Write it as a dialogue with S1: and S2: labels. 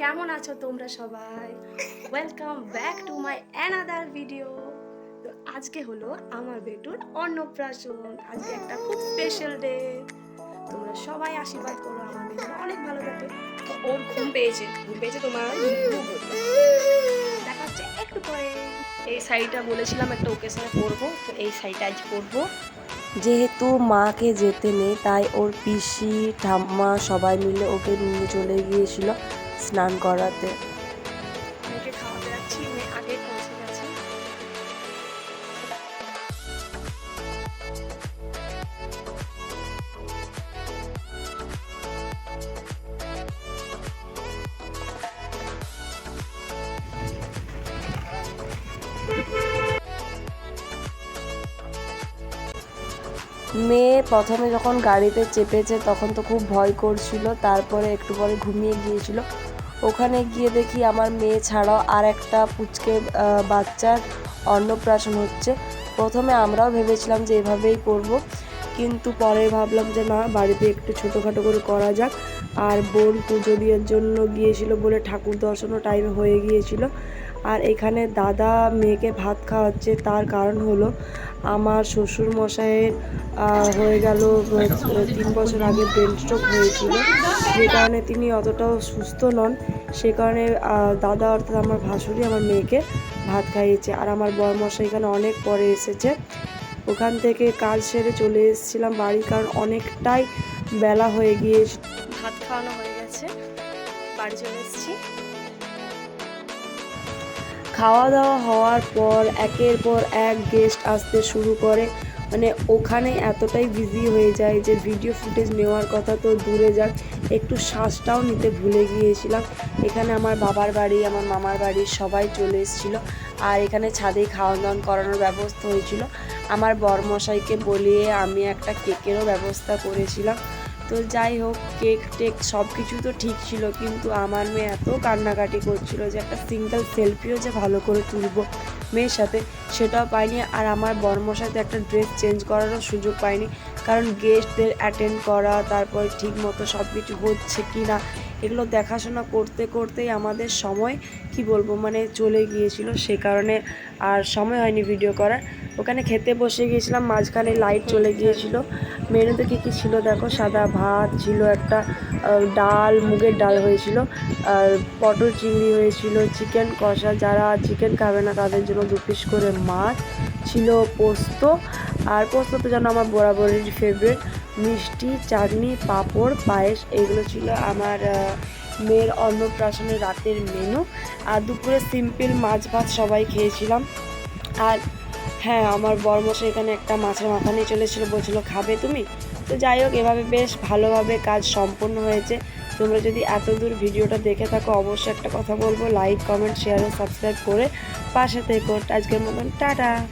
S1: কেমন আছো তোমরা সবাই? Welcome back to my another video তো আজকে হলো আমার বেটুর অন্নপ্রাশন। আজকে একটা খুব স্পেশাল ডে তোমরা সবাই আশীর্বাদ করো আমার বেটুর অনেক ভালো থাকে ওর ঘুম পেয়েছে। ঘুম পেয়েছে তোমার দেখা হচ্ছে একটু পরে। এই শাড়িটা বলেছিলাম একটা ওকেশনে পরবো। তো এই শাড়িটা আজ পরবো।
S2: যেহেতু মাকে যেতে নেই, তাই ওর পিসি, ঠাম্মা সবাই মিলে ওকে নিয়ে চলে গিয়েছিল। স্নান করাতে।
S1: মেয়ে
S2: প্রথমে যখন গাড়িতে চেপেছে তখন তো খুব ভয় করছিল তারপরে একটু পরে ঘুমিয়ে গিয়েছিল। ওখানে গিয়ে দেখি আমার মেয়ে ছাড়াও আর একটা পুচকে বাচ্চার অন্নপ্রাশন হচ্ছে। প্রথমে আমরাও ভেবেছিলাম যে এভাবেই করব, কিন্তু পরে ভাবলাম যে না, বাড়িতে একটু ছোটোখাটো করে করা যাক। আর বোন পুজো দেওয়ার জন্য গিয়েছিল বলে ঠাকুর দর্শনও টাইম হয়ে গিয়েছিল। আর এখানে দাদা মেয়েকে ভাত খাওয়াচ্ছে, তার কারণ হলো আমার শ্বশুর মশাইয়ের হয়ে গেল তিন বছর আগে ব্রেন স্ট্রোক হয়েছিল। যে কারণে তিনি অতটাও সুস্থ নন, সে কারণে দাদা অর্থাৎ আমার ভাসুরি আমার মেয়েকে ভাত খাইয়েছে। আর আমার বর মশাই এখানে অনেক পরে এসেছে। ওখান থেকে কাজ সেরে চলে এসেছিলাম বাড়ি কারণ অনেকটাই বেলা হয়ে গিয়ে
S1: ভাত খাওয়ানো হয়ে গেছে। বাড়ি চলে এসেছি।
S2: খাওয়া দাওয়া হওয়ার পর, একের পর এক গেস্ট আসতে শুরু করে। মানে ওখানে এতটাই বিজি হয়ে যায় যে ভিডিও ফুটেজ নেওয়ার কথা তো দূরে যাক। একটু শ্বাসটাও নিতে ভুলে গিয়েছিলাম। এখানে আমার বাবার বাড়ি, আমার মামার বাড়ি, সবাই চলে এসেছিল। আর এখানে ছাদেই খাওয়া দাওয়া করানোর ব্যবস্থা হয়েছিল। আমার বরমশাইকে বলিয়ে আমি একটা কেকেরও ব্যবস্থা করেছিলাম। তো যাই হোক, কেক টেক সব কিছু তো ঠিক ছিল, কিন্তু আমার মেয়ে এত কান্নাকাটি করছিল যে একটা সিঙ্গেল সেলফিও যে ভালো করে তুলবো মেয়ের সাথে, সেটাও পাইনি। আর আমার বর্মশাইতে একটা ড্রেস চেঞ্জ করারও সুযোগ পাইনি কারণ গেস্টদের অ্যাটেন্ড করা, তারপর ঠিক মতো সব কিছু হচ্ছে কি না এগুলো দেখাশোনা করতে করতেই আমাদের সময়, কি বলব মানে চলে গিয়েছিল সে কারণে, আর সময় হয়নি ভিডিও করার। ওখানে খেতে বসে গিয়েছিলাম, মাঝখানে লাইট চলে গিয়েছিল। মেনুতে কী কী ছিল দেখো? সাদা ভাত ছিল একটা ডাল, মুগের ডাল হয়েছিল, আর পটল চিংড়ি হয়েছিল চিকেন কষা, যারা চিকেন খাবে না তাদের জন্য দু পিস করে মাছ ছিল পোস্ত। আর পোস্ত তো যেন আমার বরাবরের ফেভারিট মিষ্টি, চাটনি, পাঁপড়, পায়েস, এগুলো ছিল আমার মেয়ের অন্নপ্রাশনের রাতের মেনু আর দুপুরে সিম্পল মাছ ভাত সবাই খেয়েছিলাম। আর হ্যাঁ আমার বরমশাই এখানে একটা মাছের মাথা নিয়ে চলেছিল, বলছিল, খাবে তুমি? তো যাই হোক, এভাবে বেশ ভালোভাবে কাজ সম্পন্ন হয়েছে। তোমরা যদি এত দূর ভিডিওটা দেখে থাকো, অবশ্যই একটা কথা বলব লাইক কমেন্ট শেয়ার ও সাবস্ক্রাইব করে পাশে থেকো। আজকের মতন, টাটা!